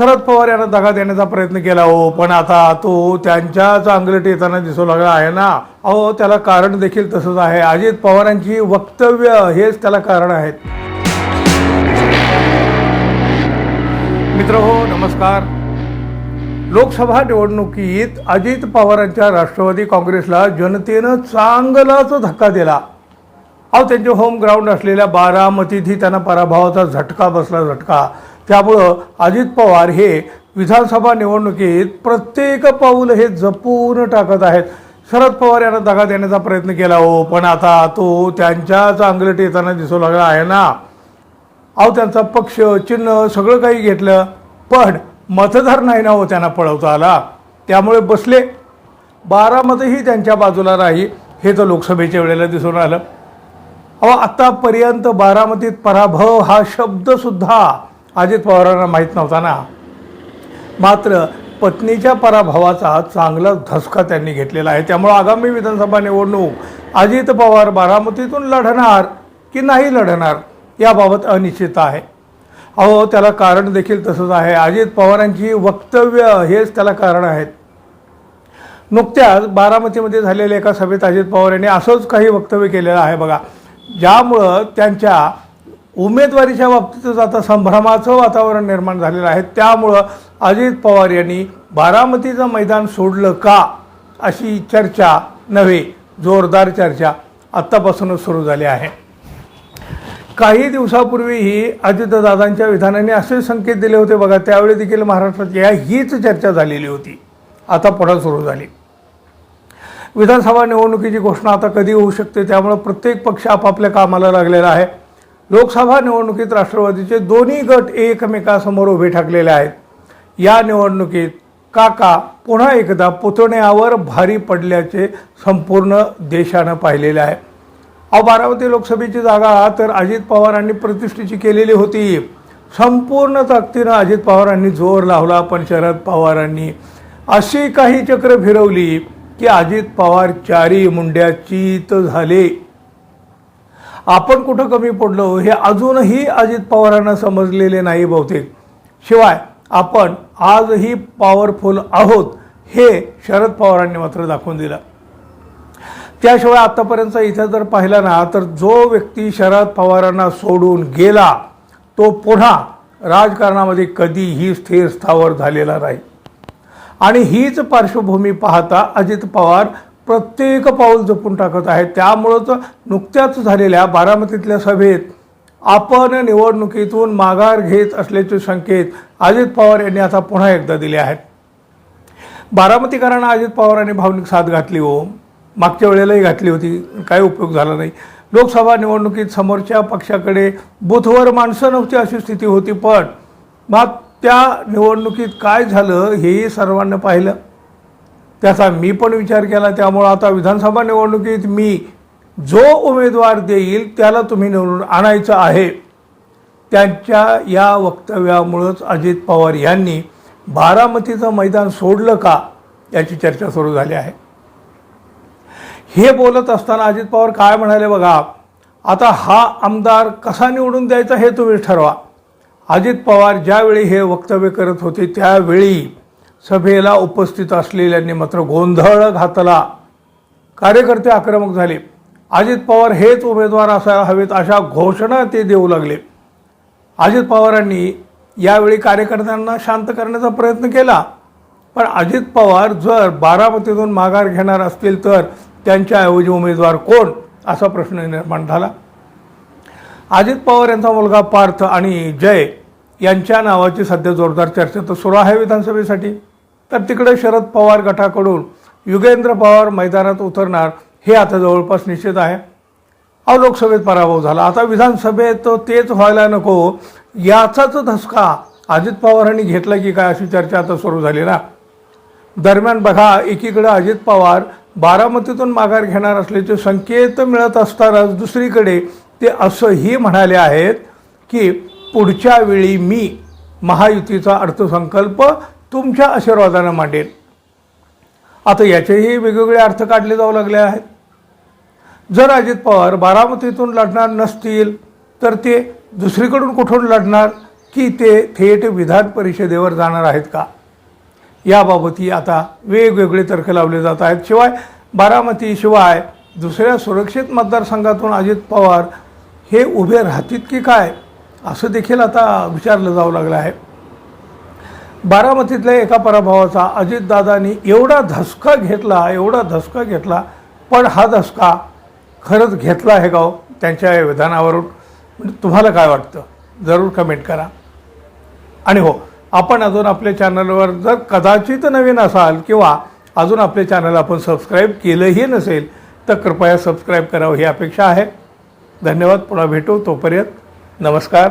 शरद पवार यांना दगा देण्याचा प्रयत्न केला हो पण आता तो त्यांच्याच अंगलट येताना दिसू लागला आहे ना. अहो त्याला कारण देखील तसंच आहे. अजित पवारांची वक्तव्य हेच त्याला कारण आहेत. मित्र हो नमस्कार. लोकसभा निवडणुकीत अजित पवारांच्या राष्ट्रवादी काँग्रेसला जनतेनं चांगलाच धक्का दिला. अहो त्यांचे होम ग्राउंड असलेल्या बारामतीतही त्यांना पराभवाचा झटका बसला झटका. त्यामुळं अजित पवार हे विधानसभा निवडणुकीत प्रत्येक पाऊल हे जपून टाकत आहेत. शरद पवार यांना दगा देण्याचा प्रयत्न केला हो पण आता तो त्यांच्याच अंगलट येताना दिसू लागला आहे ना. अहो त्यांचा पक्ष चिन्ह सगळं काही घेतलं पण मतदार नाही ना हो त्यांना पळवता आला. त्यामुळे बसले. बारामतही त्यांच्या बाजूला राही हे तर लोकसभेच्या वेळेला दिसून आलं. अहो आत्तापर्यंत बारामतीत पराभव हा शब्दसुद्धा अजित पवारांना माहीत नव्हता ना. मात्र पत्नीच्या पराभवाचा चांगला धसका त्यांनी घेतलेला आहे. त्यामुळे आगामी विधानसभा निवडणूक अजित पवार बारामतीतून लढणार की नाही लढणार याबाबत अनिश्चितता आहे. अहो त्याला कारण देखील तसंच आहे. अजित पवारांची वक्तव्य हेच त्याला कारण आहेत. नुकत्याच बारामतीमध्ये झालेल्या एका सभेत अजित पवार यांनी असंच काही वक्तव्य केलेलं आहे बघा. ज्यामुळं त्यांच्या उमेदवारीच्या बाबतीतच आता संभ्रमाचं वातावरण निर्माण झालेलं आहे. त्यामुळं अजित पवार यांनी बारामतीचं मैदान सोडलं का अशी चर्चा नव्हे जोरदार चर्चा आत्तापासूनच सुरू झाली आहे. काही दिवसापूर्वीही अजितदादांच्या विधानाने असे संकेत दिले होते बघा त्यावेळी देखील महाराष्ट्रात या हीच चर्चा झालेली होती. आता पुढं सुरू झाली. विधानसभा निवडणुकीची घोषणा आता कधी होऊ शकते त्यामुळे प्रत्येक पक्ष आपापल्या कामाला लागलेला आहे. लोकसभा निवडणुकीत राष्ट्रवादीचे दोन्ही गट एकमेकासमोर उभे ठाकलेले आहेत. या निवडणुकीत काका पुन्हा एकदा पुतण्यावर भारी पडल्याचे संपूर्ण देशानं पाहिलेले आहे. अहो बारामती लोकसभेची जागा तर अजित पवारांनी प्रतिष्ठेची केलेली होती. संपूर्ण ताकदीनं अजित पवारांनी जोर लावला पण शरद पवारांनी अशी काही चक्र फिरवली की अजित पवार चारी मुंड्या चीत झाले. आपण कुठं कमी पडलो हे अजूनही अजित पवारांना समजलेले नाही बहुतेक. शिवाय आपण आजही पॉवरफुल आहोत हे शरद पवारांनी मात्र दाखवून दिलं. त्याशिवाय आत्तापर्यंत इथं जर पाहिला ना तर जो व्यक्ती शरद पवारांना सोडून गेला तो पुन्हा राजकारणामध्ये कधीही स्थिर स्थावर झालेला नाही. आणि हीच पार्श्वभूमी पाहता अजित पवार प्रत्येक पाऊल जपून टाकत आहे त्यामुळंच नुकत्याच झालेल्या बारामतीतल्या सभेत आपण निवडणुकीतून माघार घेत असल्याचे संकेत अजित पवार यांनी आता पुन्हा एकदा दिले आहेत. बारामतीकरांना अजित पवारांनी भावनिक साथ घातली हो. मागच्या वेळेलाही घातली होती. काही उपयोग झाला नाही. लोकसभा निवडणुकीत समोरच्या पक्षाकडे बुथवर माणसं नव्हती अशी स्थिती होती पण मग त्या निवडणुकीत काय झालं हेही सर्वांना पाहिलं. त्याचा मी पण विचार केला त्यामुळं आता विधानसभा निवडणुकीत मी जो उमेदवार देईल त्याला तुम्ही निवडून आणायचं आहे. त्यांच्या या वक्तव्यामुळंच अजित पवार यांनी बारामतीचं मैदान सोडलं का याची चर्चा सुरू झाली आहे. हे बोलत असताना अजित पवार काय म्हणाले बघा आता हा आमदार कसा निवडून द्यायचा हे तुम्ही ठरवा. अजित पवार ज्यावेळी हे वक्तव्य करत होते त्यावेळी सभेला उपस्थित असलेल्यांनी मात्र गोंधळ घातला. कार्यकर्ते आक्रमक झाले. अजित पवार हेच उमेदवार असायला हवेत अशा घोषणा ते देऊ लागले. अजित पवारांनी यावेळी कार्यकर्त्यांना शांत करण्याचा प्रयत्न केला. पण अजित पवार जर बारामतीतून माघार घेणार असतील तर त्यांच्याऐवजी उमेदवार कोण? असा प्रश्न निर्माण झाला. अजित पवार यांचा मुलगा पार्थ आणि जय यांच्या नावाची सध्या जोरदार चर्चा तर सुरू आहे विधानसभेसाठी. तर तिकडे शरद पवार गटाकडून युगेंद्र पवार मैदानात उतरणार हे आता जवळपास निश्चित आहे. अहो लोकसभेत पराभव झाला. आता विधानसभेत तेच व्हायला नको. याचाच धसका अजित पवारांनी घेतला की काय अशी चर्चा आता सुरू झाली ना? दरम्यान बघा एकीकडे अजित पवार बारामतीतून माघार घेणार असल्याचे संकेत मिळत असतानाच दुसरीकडे ते असंही म्हणाले आहेत की पुढच्या वेळी मी महायुतीचा अर्थसंकल्प तुमच्या आशीर्वादानं मांडेन आता याचेही वेगवेगळे अर्थ काढले जाऊ लागले आहेत. जर अजित पवार बारामतीतून लढणार नसतील तर ते दुसरीकडून कुठून लढणार की ते थेट विधान परिषदेवर जाणार आहेत का? याबाबतही आता वेगवेगळे तर्क लावले जात आहेत. शिवाय बारामतीशिवाय दुसऱ्या सुरक्षित मतदारसंघातून अजित पवार हे उभे राहतील की काय असं देखील आता विचारलं जाऊ लागलं आहे. बारामतीतल्या एका पराभवाचा अजितदादांनी एवढा धसका घेतला एवढा धसका घेतला पण हा धसका खरंच घेतला आहे गाव हो? त्यांच्या या विधानावरून. म्हणजे तुम्हाला काय वाटतं? जरूर कमेंट करा. आणि हो आपण अजून आपल्या चॅनलवर जर कदाचित नवीन असाल किंवा अजून आपले चॅनल आपण सबस्क्राईब केलंही नसेल तर कृपया सबस्क्राईब करावं ही अपेक्षा आहे. धन्यवाद पुन्हा भेटू तोपर्यंत. नमस्कार.